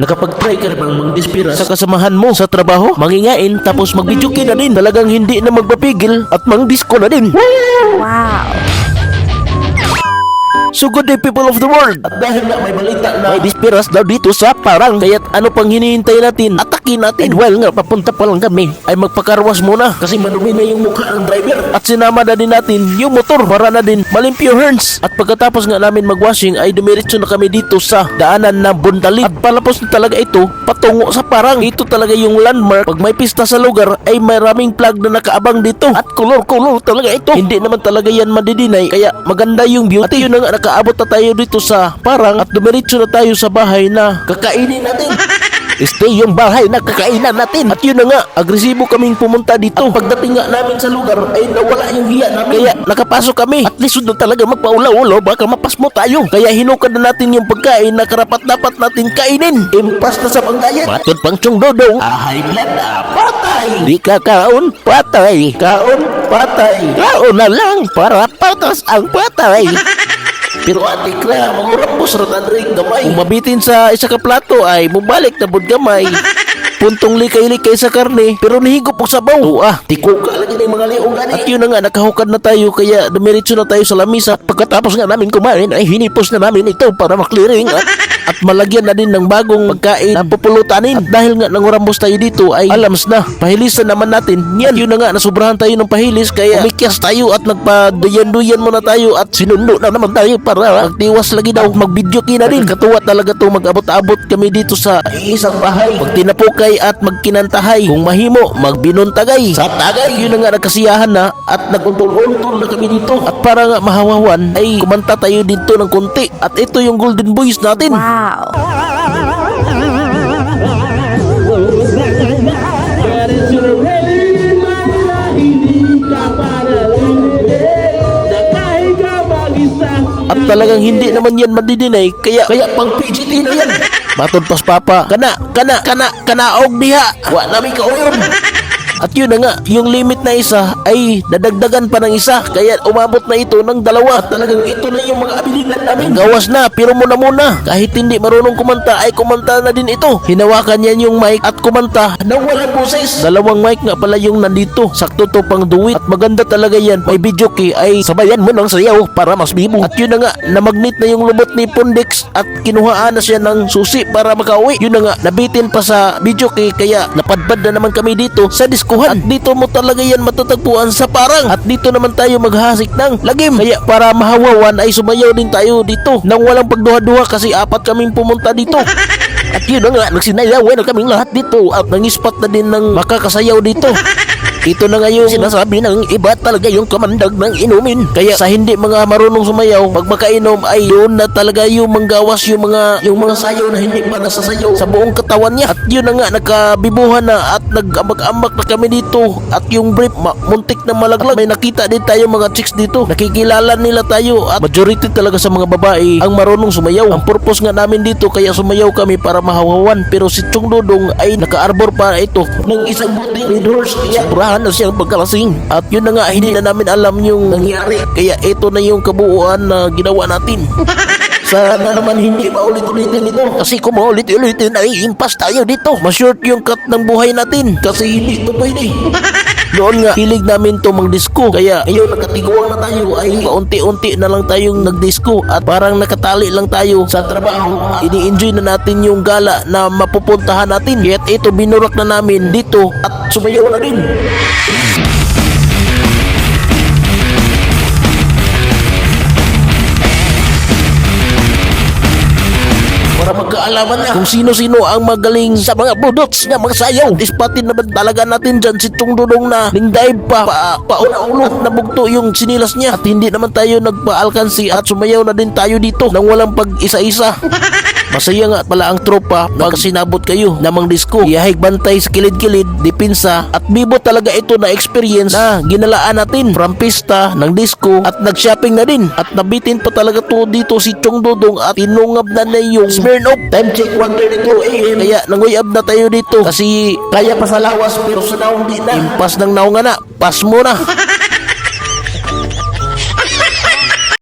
Nakapag-try ka na bang mangdispira sa kasamahan mo sa trabaho? Mangingain tapos magbidyo ka na din. Talagang hindi na magpapigil at mangdisco na din. Wow. So good day people of the world. At dahil nga may balita na May dispiras daw dito sa parang Kaya't ano pang hinihintay natin? Atakin natin. And while nga papunta pa lang kami. Ay magpakarwas muna. Kasi madumi na yung mukha ng driver. At sinama na din natin yung motor Para na din malimpyo horns. At pagkatapos nga namin magwashing Ay dumiretso na kami dito sa daanan ng Bundalid At palapos na talaga ito Patungo sa parang. Ito talaga yung landmark. Pag may pista sa lugar Ay maraming flag na nakaabang dito. At color-color talaga ito. Hindi naman talaga yan madidinay Kaya maganda yung view. At yun na nga nakaabot na tayo dito sa parang At dumiretso na tayo sa bahay na Kakainin natin. Stay yung bahay na kakainan natin. At yun na nga, agresibo kaming pumunta dito. At pagdating nga namin sa lugar Ay nawala yung hiya namin. Kaya nakapasok kami. At least na talaga magpaulaw-ulaw Baka mapasmo tayo. Kaya hinukad na natin yung pagkain Na karapat-dapat natin kainin. Impas na sa panggayan Matod pang tsong dodong. Ahay blood na patay. Di ka kaon, patay. Kaon, patay. Kaon na lang para patas ang patay pero ate kra, mangurambos ra tadrik gamay. Kung mabitin sa isa ka plato ay mubalik na bud gamay. Puntong likay-likay sa karne pero nihigop og sabaw. Oo ah, tiko ka lagi ng mga liong gani. At yun na nga nakahukad na tayo kaya dumiretso na tayo sa lamisa. At pagkatapos nga namin kumain ay hinipos na namin ito para maklearing at, at malagyan na din ng bagong pagkain na pupulutanin. At dahil nga nangurambos tayo dito ay alams na. Pahilisan naman natin. Yan, yun na nga nasubrahan tayo ng pahilis kaya umikyas tayo at nagpa-duyan-duyan muna tayo at sinundo na naman tayo para magtiwas lagi daw magbidyo kina din. Katuwa talaga to mag-abot-abot kami dito sa isang bahay. Pag tinapukay at magkinantahay. Kung mahimo, magbinuntagay. Sa tagay, yun na nga nagkasiyahan na at naguntol-untol na kami dito. At para nga mahawawan ay kumanta tayo dito ng konti. At ito yung Golden Boys natin. Wow. At talagang hindi naman yan madidinay Kaya kaya pang PGT na yan. Matod pas papa. Kana, kana, kana, kana og diha Wa namin ka at yun na nga, yung limit na isa ay dadagdagan pa ng isa kaya umabot na ito ng dalawa. Talagang ito na yung mga abilidad namin. Gawas na, pero muna muna. Kahit hindi marunong kumanta ay kumanta na din ito. Hinawakan yan yung mic at kumanta nang walang boses. Dalawang mic nga pala yung nandito. Sakto to pang duwit. At maganda talaga yan. May video key ay sabayan mo ng sayaw para mas bibo. At yun na nga, namagnet na yung lumot ni Pundix at kinuhaan na siya ng susi para makauwi. Yun na nga, nabitin pa sa video key kaya napadpad na naman kami dito sa diskuhan. At dito mo talaga yan matatagpuan sa parang. At dito naman tayo maghasik ng lagim. Kaya para mahawawan ay sumayaw din tayo dito nang walang pagduha-duha kasi apat kaming pumunta dito. At yun na nga, nagsinayawan na kaming lahat dito at nangispat na din ng makakasayaw dito. Ito na nga yung sinasabi ng iba talaga yung kamandag ng inumin. Kaya sa hindi mga marunong sumayaw, pag makainom ay yun na talaga yung manggawas yung mga yung mga sayaw na hindi pa nasasayaw sa buong katawan niya. At yun na nga, nakabibuhan na at nag-ambak-ambak na kami dito. At yung brief, ma- muntik na malaglag. May nakita din tayo mga chicks dito. Nakikilala nila tayo at majority talaga sa mga babae ang marunong sumayaw. Ang purpose nga namin dito kaya sumayaw kami para mahawawan. Pero si Chung Dodong ay naka-arbor pa ito ng isang buti red horse. Sobrahan na siyang pagkalasing. At yun na nga, hindi na namin alam yung nangyari. Kaya ito na yung kabuuan na ginawa natin. Sana naman hindi pa ulit-ulitin ito. Kasi kung maulit-ulitin ay impas tayo dito. Ma-short yung cut ng buhay natin. Kasi hindi ito pwede. Noon nga, hilig namin to mag-disco. Kaya ngayon nakatiguan na tayo ay paunti-unti na lang tayong nag-disco. At parang nakatali lang tayo sa trabaho. Ini-enjoy na natin yung gala na mapupuntahan natin. Kaya ito binurak na namin dito at sumayaw na din. Para magkaalaman na kung sino-sino ang magaling sa mga budots na magsayaw. Ispatin naman talaga natin dyan si Tung Dudong na ningdive pa, pa pauna-ulo at nabugto yung sinilas niya. At hindi naman tayo nagpa-alkansi at sumayaw na din tayo dito nang walang pag-isa-isa. Masaya nga pala ang tropa pag sinabot kayo namang disco. Iyahig bantay sa kilid-kilid, dipinsa at bibo talaga ito na experience na ginalaan natin from pista ng disco at nag-shopping na din. At nabitin pa talaga to dito si Chong Dodong at tinungab na na yung Smirnoff. Time check 1.32 a.m. Kaya nanguyab na tayo dito kasi kaya pa sa lawas pero sa naong di na. Impas ng naong nga na, pas mo na.